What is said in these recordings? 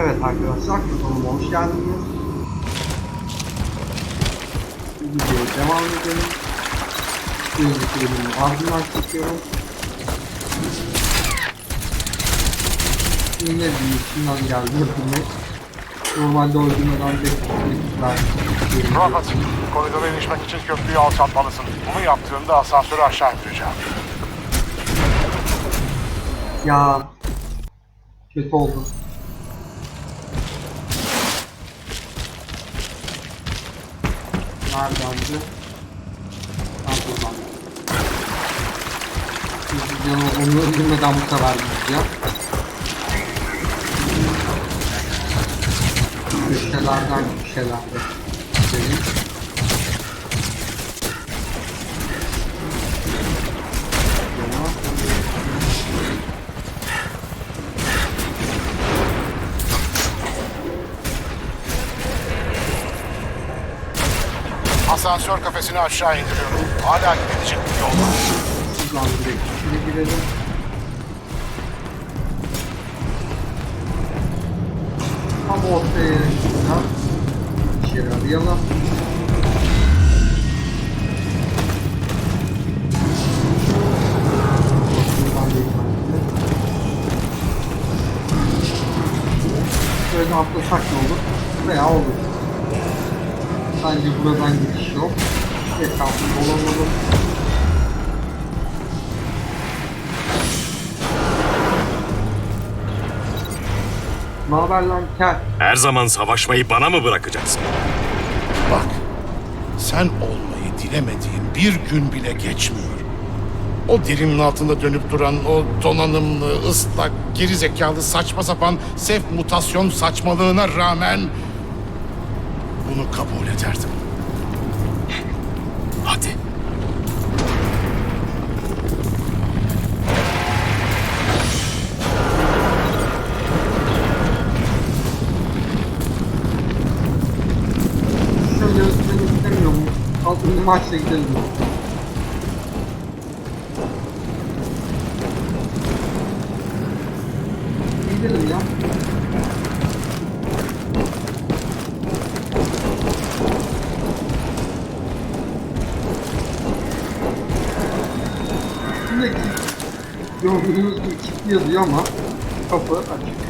evet arkadaşlar kanalıma hoş geldiniz. Videoya devam edelim. Şimdi bölümün ardından çekiyorum. Yine bir içinden geldi öldürmek. Normalde öldürmeden beklemişler. Prophet, koridora erişmek için köprüyü alçaltmalısın. Bunu yaptığında asansörü aşağı indireceğim. Ya kötü oldu. Neredendi? Ha buradan. Biz canı onu öldürmeden bu sefer gideceğim. Köşelerden köşelerde. Asansör kafesini aşağı indiriyorum. Hala gidecek bir yol var. Şuradan direkt içeri girelim. Tam ortaya çıkacağım. İçeri arayalım. Şöyle atlasak ne olur? Veya olur. Bence buradan geçiş yok. Etrafı dolanalım. Ne haber lan kel? Her zaman savaşmayı bana mı bırakacaksın? Bak, sen olmayı dilemediğin bir gün bile geçmiyor. O derinin altında dönüp duran o donanımlı, ıslak, geri zekalı, saçma sapan sef mutasyon saçmalığına rağmen bunu kabul ederdim. Hadi. Şöyle ben istemiyorum. Altıncı maçta gidelim. Gidelim gibi kilitli yazıyor ama kapı açık.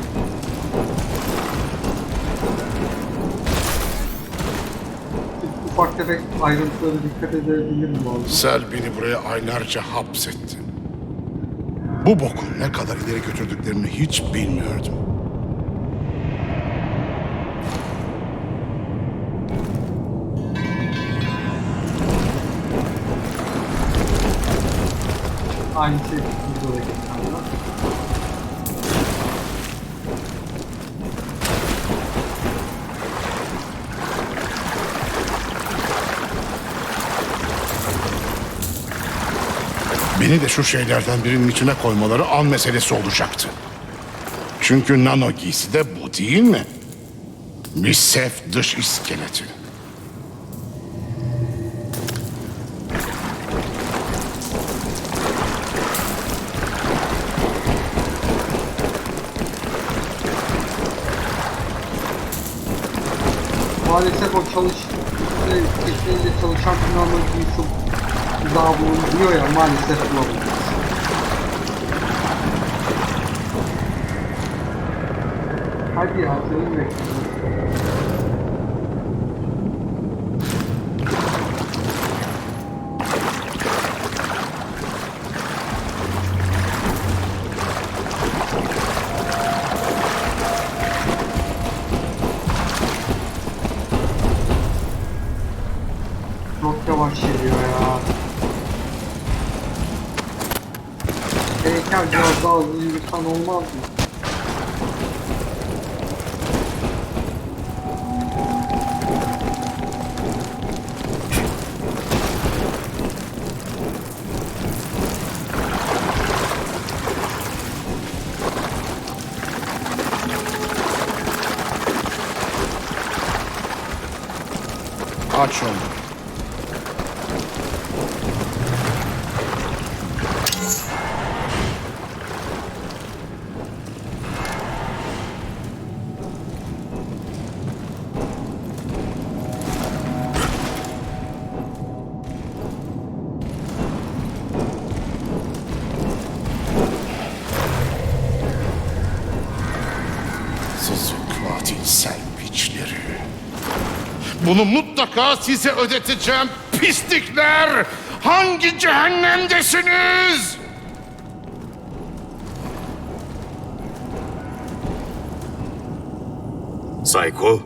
ufak tefek ayrıntılara dikkat edebilirim bu arada. Sel beni buraya aylarca hapsetti. Bu boku ne kadar ileri götürdüklerini hiç bilmiyordum. Aynı şey Beni de şu şeylerden birinin içine koymaları an meselesi olacaktı. Çünkü nano giysi de bu değil mi? Bir sef dış iskeleti. Maalesef o çalış kesinlikle çalışan planları çok daha bulunduruyor ya maalesef bulamadık. Hadi ya seni bekliyorum. Biraz daha hızlı yürüsen olmaz mı? Bunu mutlaka size ödeteceğim pislikler. Hangi cehennemdesiniz? Psycho,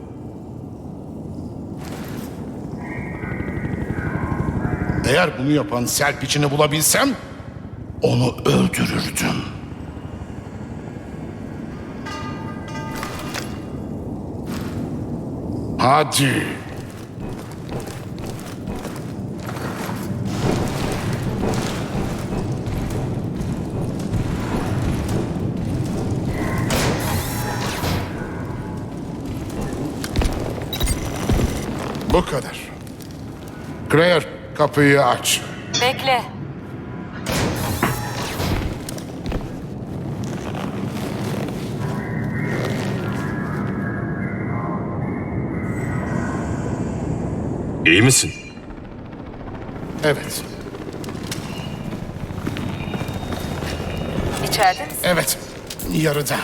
Eğer bunu yapan selpiçini bulabilsem onu öldürürdüm. Hadi. Bu kadar. Claire kapıyı aç. Bekle. iyi misin? Evet. İçeride misin? Evet. Yarıda.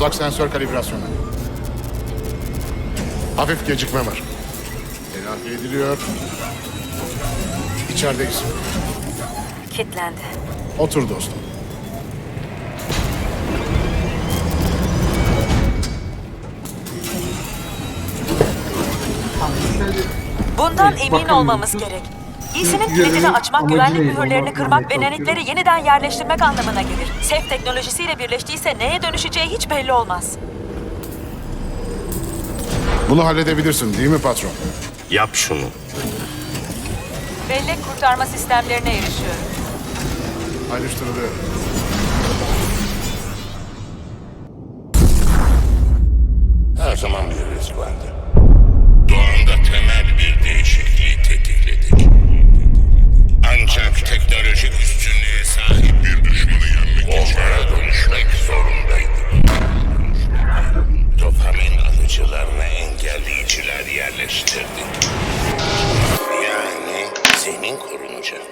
Uzak sensör kalibrasyonu. Hafif gecikme var. Telafi ediliyor. İçerideyiz. Kitlendi. Otur dostum. Bundan emin olmamız gerek. İyisinin Çünkü kilidini açmak, güvenlik mühürlerini kırmak ve nanitleri yeniden yerleştirmek anlamına gelir. SEF teknolojisiyle birleştiyse neye dönüşeceği hiç belli olmaz. Bunu halledebilirsin değil mi patron? Yap şunu. Bellek kurtarma sistemlerine erişiyorum. Ayrıştırılıyor. Her zaman bir risk vardı. Teknolojik üstünlüğe sahip bir düşmanı yenmek için onlara dönüşmek zorundaydık. Dopamin alıcılarına engelleyiciler yerleştirdik. Yani zihnin korunacak.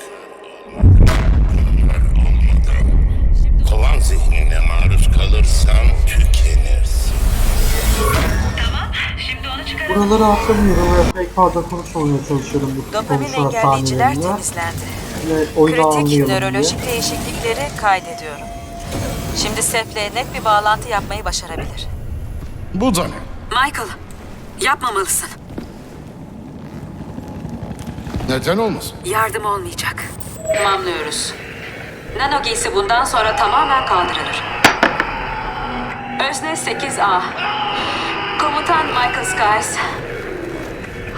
Bunlar olmadan kovan zihnine maruz kalırsan tükenirsin. buraları hatırlamıyorum ve pek fazla konuşmamaya çalışıyorum bu Dopamin engelleyiciler temizlendi. Oyunu Kritik anlayalım diye. nörolojik değişiklikleri kaydediyorum. Şimdi SEF'le net bir bağlantı yapmayı başarabilir. Bu da ne? Michael, yapmamalısın. Neden olmasın? Yardım olmayacak. Tamamlıyoruz. Nano giysi bundan sonra tamamen kaldırılır. Özne 8A. Komutan Michael Skies.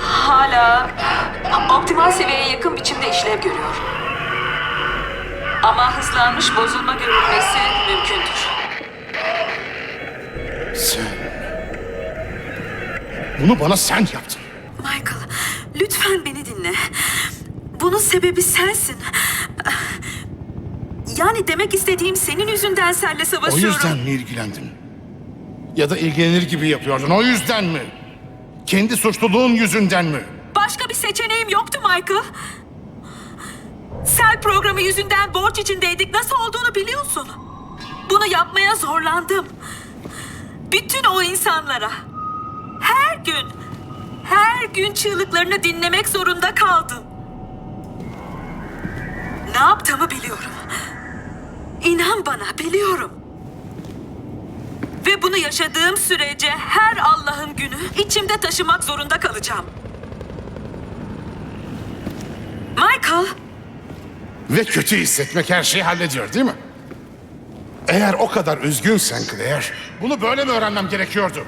Hala optimal seviyeye yakın biçimde işlev görüyor. Ama hızlanmış bozulma görülmesi mümkündür. Sen. Bunu bana sen yaptın. Michael, lütfen beni dinle. Bunun sebebi sensin. Yani demek istediğim senin yüzünden senle O savaşıyorum. yüzden mi ilgilendin? Ya da ilgilenir gibi yapıyordun o yüzden mi? Kendi suçluluğun yüzünden mi? Başka bir seçeneğim yoktu Michael. Sel programı yüzünden borç içindeydik. Nasıl olduğunu biliyorsun. Bunu yapmaya zorlandım. Bütün o insanlara. Her gün, her gün çığlıklarını dinlemek zorunda kaldım. Ne yaptığımı biliyorum. İnan bana biliyorum. Ve bunu yaşadığım sürece her Allah'ın günü içimde taşımak zorunda kalacağım. Michael, Ve kötü hissetmek her şeyi hallediyor değil mi? Eğer o kadar üzgünsen Claire, bunu böyle mi öğrenmem gerekiyordu?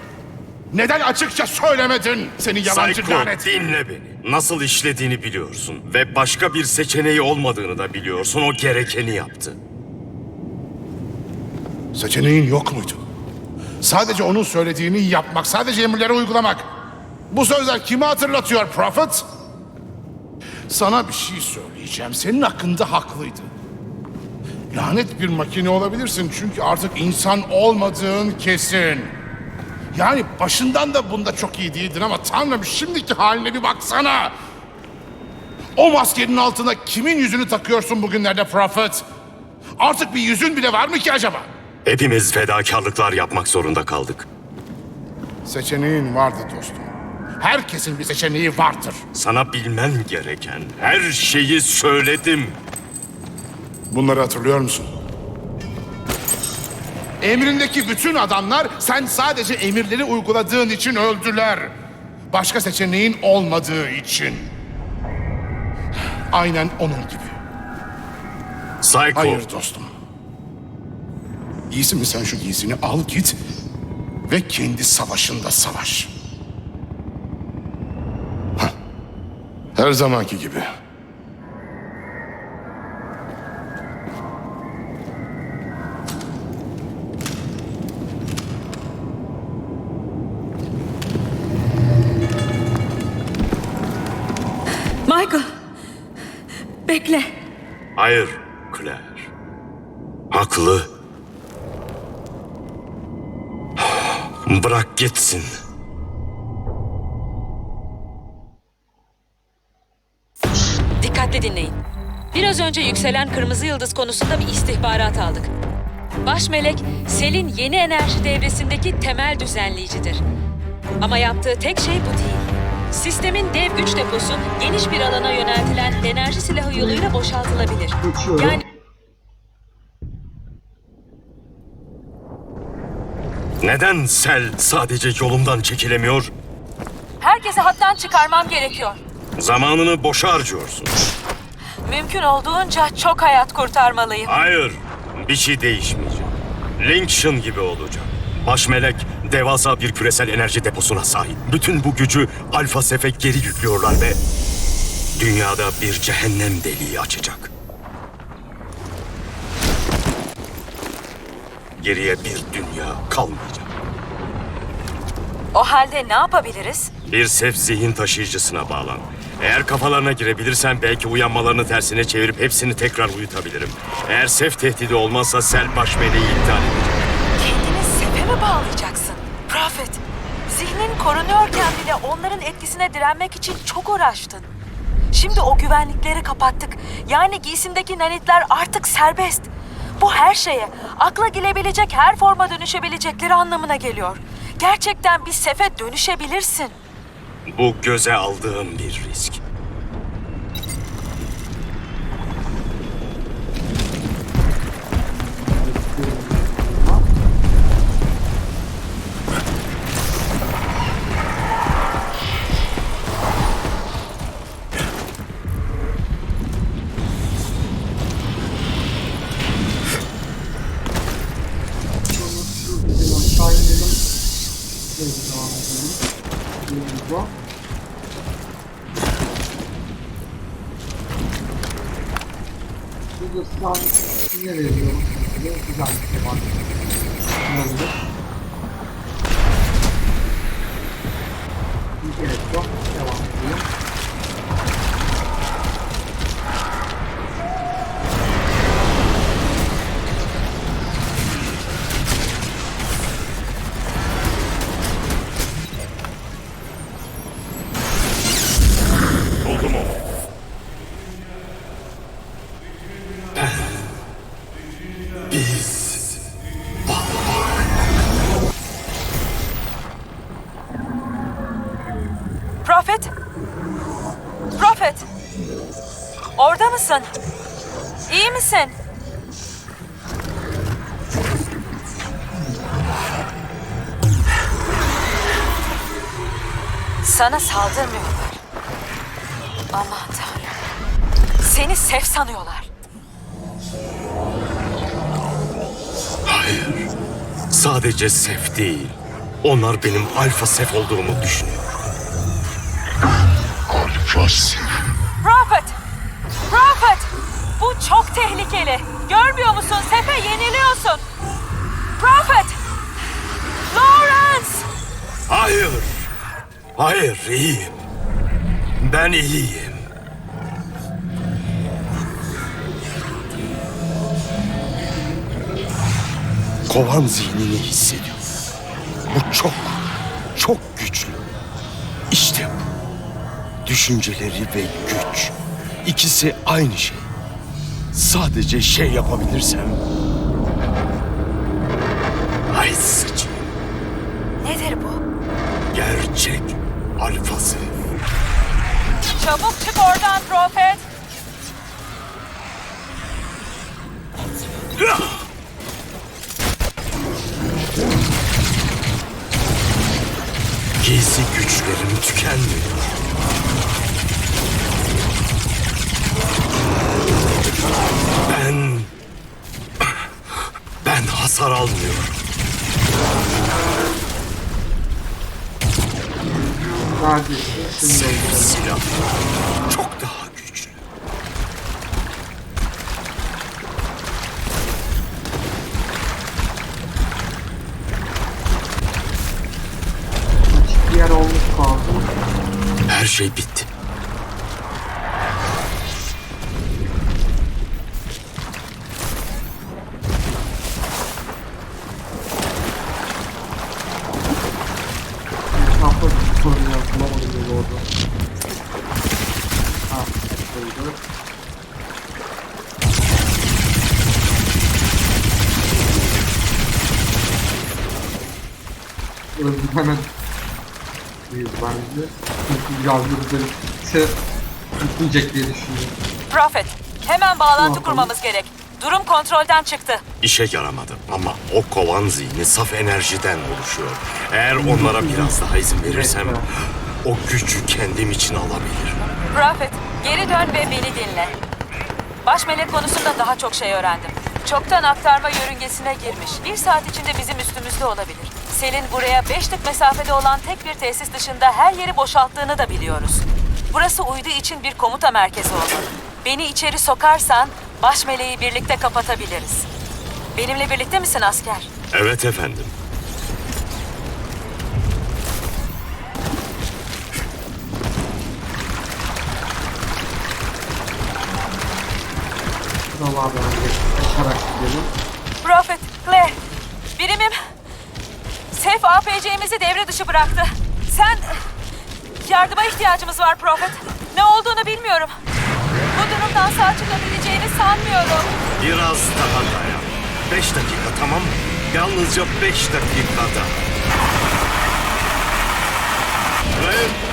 Neden açıkça söylemedin seni yalancı Psycho, lanet? dinle beni. Nasıl işlediğini biliyorsun. Ve başka bir seçeneği olmadığını da biliyorsun. O gerekeni yaptı. Seçeneğin yok muydu? Sadece onun söylediğini yapmak, sadece emirleri uygulamak. Bu sözler kimi hatırlatıyor Prophet? Sana bir şey söyleyeceğim. Senin hakkında haklıydı. Lanet bir makine olabilirsin çünkü artık insan olmadığın kesin. Yani başından da bunda çok iyi değildin ama Tanrım şimdiki haline bir baksana. O maskenin altına kimin yüzünü takıyorsun bugünlerde Prophet? Artık bir yüzün bile var mı ki acaba? Hepimiz fedakarlıklar yapmak zorunda kaldık. Seçeneğin vardı dostum. Herkesin bir seçeneği vardır. Sana bilmen gereken her şeyi söyledim. Bunları hatırlıyor musun? Emrindeki bütün adamlar sen sadece emirleri uyguladığın için öldüler. Başka seçeneğin olmadığı için. Aynen onun gibi. Psycho. Hayır dostum. İyisi mi sen şu giysini al git ve kendi savaşında savaş. Hah. Her zamanki gibi. Michael. Bekle. Hayır Claire. Haklı. Bırak gitsin. Dikkatli dinleyin. Biraz önce yükselen kırmızı yıldız konusunda bir istihbarat aldık. Baş melek, Sel'in yeni enerji devresindeki temel düzenleyicidir. Ama yaptığı tek şey bu değil. Sistemin dev güç deposu geniş bir alana yöneltilen enerji silahı yoluyla boşaltılabilir. Yani Neden Sel sadece yolumdan çekilemiyor? herkesi hattan çıkarmam gerekiyor. Zamanını boşa harcıyorsun. Mümkün olduğunca çok hayat kurtarmalıyım. Hayır, bir şey değişmeyecek. Lincoln gibi olacak. Baş melek devasa bir küresel enerji deposuna sahip. Bütün bu gücü Alfa Sef'e geri yüklüyorlar ve dünyada bir cehennem deliği açacak. Geriye bir dünya kalmayacak. O halde ne yapabiliriz? Bir sef zihin taşıyıcısına bağlan. Eğer kafalarına girebilirsen belki uyanmalarını tersine çevirip hepsini tekrar uyutabilirim. Eğer sef tehdidi olmazsa sel baş meleği iptal edecek. Kendini sefe mi bağlayacaksın? Prophet, zihnin korunuyorken bile onların etkisine direnmek için çok uğraştın. Şimdi o güvenlikleri kapattık. Yani giysindeki nanitler artık serbest. Bu her şeye, akla gelebilecek her forma dönüşebilecekleri anlamına geliyor. Gerçekten bir sefe dönüşebilirsin. Bu göze aldığım bir risk. Böyle devam edelim. Yolumuza. Burada sen nereye gidiyorum? Böyle güzel bir şey var. Ne olacak? Mısın? İyi misin? Sana saldırmıyorlar. Aman tanrım. Seni sef sanıyorlar. Hayır. Sadece sef değil. Onlar benim alfa sef olduğumu düşünüyor. Alfa Sef. Çok tehlikeli. Görmüyor musun? Sefe yeniliyorsun. Prophet! Lawrence! Hayır. Hayır, iyiyim. Ben iyiyim. Kovan zihnini hissediyorum. Bu çok, çok güçlü. İşte bu. Düşünceleri ve güç. İkisi aynı şey. Sadece şey yapabilirsem. Ay sıç. Nedir bu? Gerçek alfası. Çabuk çık oradan Profet. Gizli güçlerim tükenmiyor. Hasar şimdi Senin silah çok daha güçlü. Bir yer olmuş lazım. Her şey bitti. Orada. Ha, şöyle. Öldüm hemen. İyi bence. Çünkü yazdığı şey bitmeyecek diye düşünüyorum. Profet, hemen bağlantı kurmamız gerek. Durum kontrolden çıktı. İşe yaramadı ama o kovan zihni saf enerjiden oluşuyor. Eğer onlara biraz daha izin verirsem o gücü kendim için alabilirim. Prophet, geri dön ve beni dinle. Baş melek konusunda daha çok şey öğrendim. Çoktan aktarma yörüngesine girmiş. Bir saat içinde bizim üstümüzde olabilir. Selin buraya beşlik mesafede olan tek bir tesis dışında her yeri boşalttığını da biliyoruz. Burası uydu için bir komuta merkezi olmalı. Beni içeri sokarsan baş meleği birlikte kapatabiliriz. Benimle birlikte misin asker? Evet efendim. Geç- geçerek gidelim. Prophet, Claire, birimim Sef APC'mizi devre dışı bıraktı. Sen... Yardıma ihtiyacımız var Prophet. Ne olduğunu bilmiyorum. Bu durumdan sağ çıkabileceğini sanmıyorum. Biraz daha dayan. Beş dakika tamam mı? Yalnızca beş dakikada. Claire! Claire!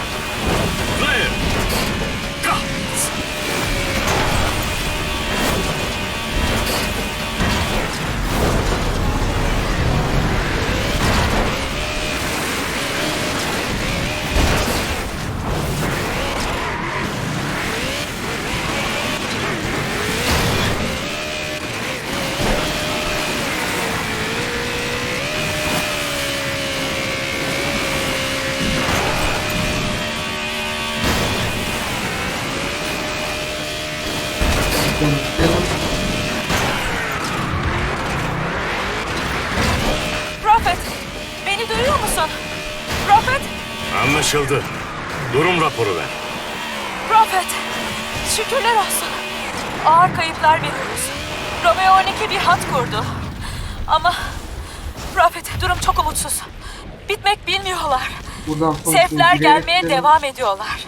Anlaşıldı. Durum raporu ver. Prophet. Şükürler olsun. Ağır kayıplar veriyoruz. Romeo 12 bir hat kurdu. Ama Prophet durum çok umutsuz. Bitmek bilmiyorlar. Buradan sonra Sefler gelmeye devam ediyorlar.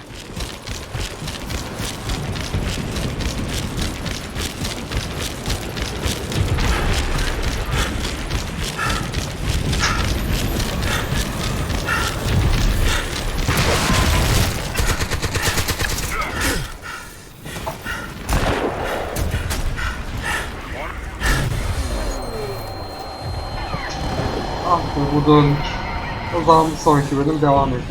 Ah be bu. O zaman bir sonraki bölüm devam edelim.